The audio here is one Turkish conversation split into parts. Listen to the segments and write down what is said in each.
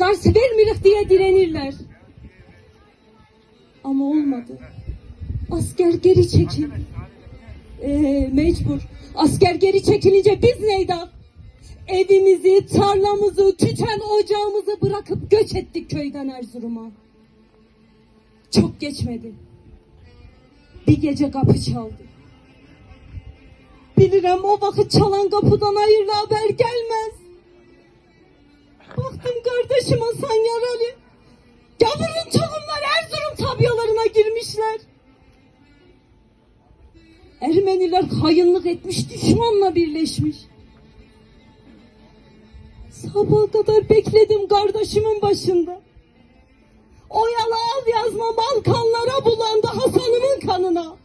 Garsı vermirik diye direnirler. Ama olmadı. Asker geri çekil. Ee, mecbur. Asker geri çekilince biz neydi? Evimizi, tarlamızı, tüten ocağımızı bırakıp göç ettik köyden Erzurum'a. Çok geçmedi. Bir gece kapı çaldı. Bilirim o vakit çalan kapıdan hayırlı haber gelmez. Baktım kardeşim Hasan yaralı. Gavurun tohumlar Erzurum tabyalarına girmişler. Ermeniler hayınlık etmiş, düşmanla birleşmiş. Sabaha kadar bekledim kardeşimin başında. Oyalı al yazma Balkanlara bulandı Hasan'ımın kanına.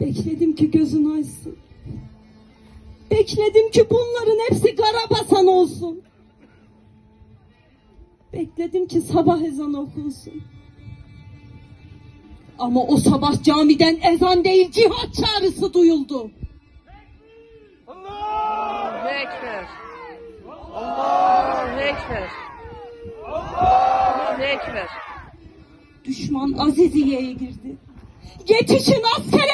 Bekledim ki gözün açsın. Bekledim ki bunların hepsi Karabasan olsun. Bekledim ki sabah ezanı okunsun. Ama o sabah camiden ezan değil cihat çağrısı duyuldu. Allahu Ekber. Allahu Ekber. Allahu Ekber. Düşman Aziziye'ye girdi. Yetişin askere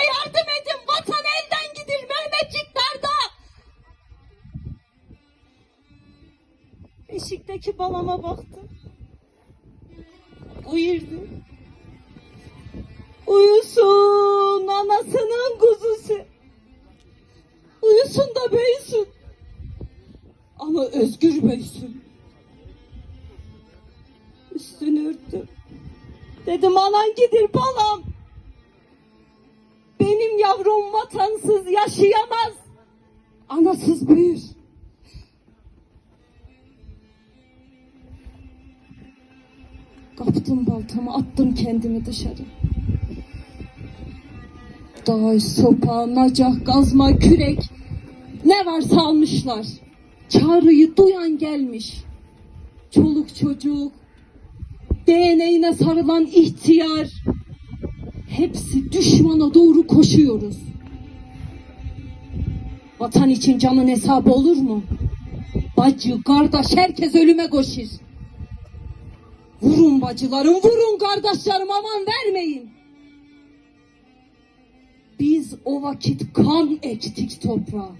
Beşikteki balama baktım. Uyurdu. Uyusun anasının kuzusu. Uyusun da büyüsün. Ama özgür büyüsün. Üstünü örttüm. Dedim anan gidir balam. Benim yavrum vatansız yaşayamaz. Anasız büyür. Kaptım baltamı attım kendimi dışarı. Dağ, sopa, nacak, gazma, kürek ne varsa almışlar. Çağrıyı duyan gelmiş. Çoluk çocuk, DNA'ine sarılan ihtiyar. Hepsi düşmana doğru koşuyoruz. Vatan için canın hesabı olur mu? Bacı, kardeş herkes ölüme koşur. Vurun bacılarım, vurun kardeşlerim aman vermeyin. Biz o vakit kan ektik toprağa.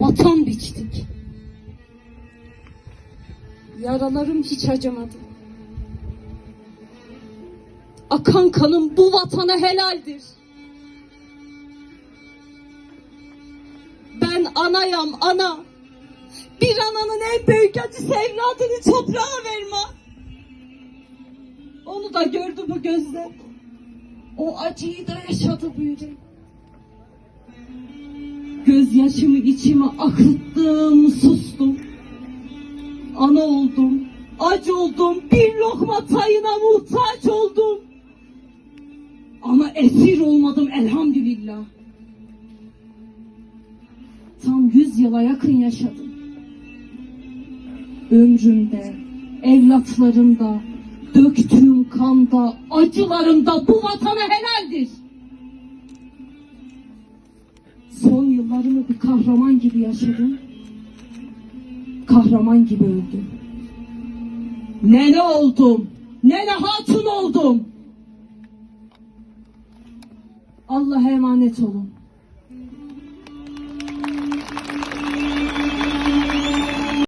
Vatan biçtik. Yaralarım hiç acımadı. Akan kanım bu vatana helaldir. Ben anayam ana. Bir ananın en büyük acısı evladını toprağa verme. Onu da gördü bu gözler. O acıyı da yaşadı bu yürek. Gözyaşımı içime akıttım, sustum. Ana oldum, acı oldum, bir lokma tayına muhtaç oldum. Ama esir olmadım elhamdülillah. Tam yüz yıla yakın yaşadım. Ömrümde, evlatlarımda, döktüğüm kanda, acılarımda bu vatana helaldir. Son yıllarımı bir kahraman gibi yaşadım. Kahraman gibi öldüm. Nene oldum. Nene hatun oldum. Allah'a emanet olun.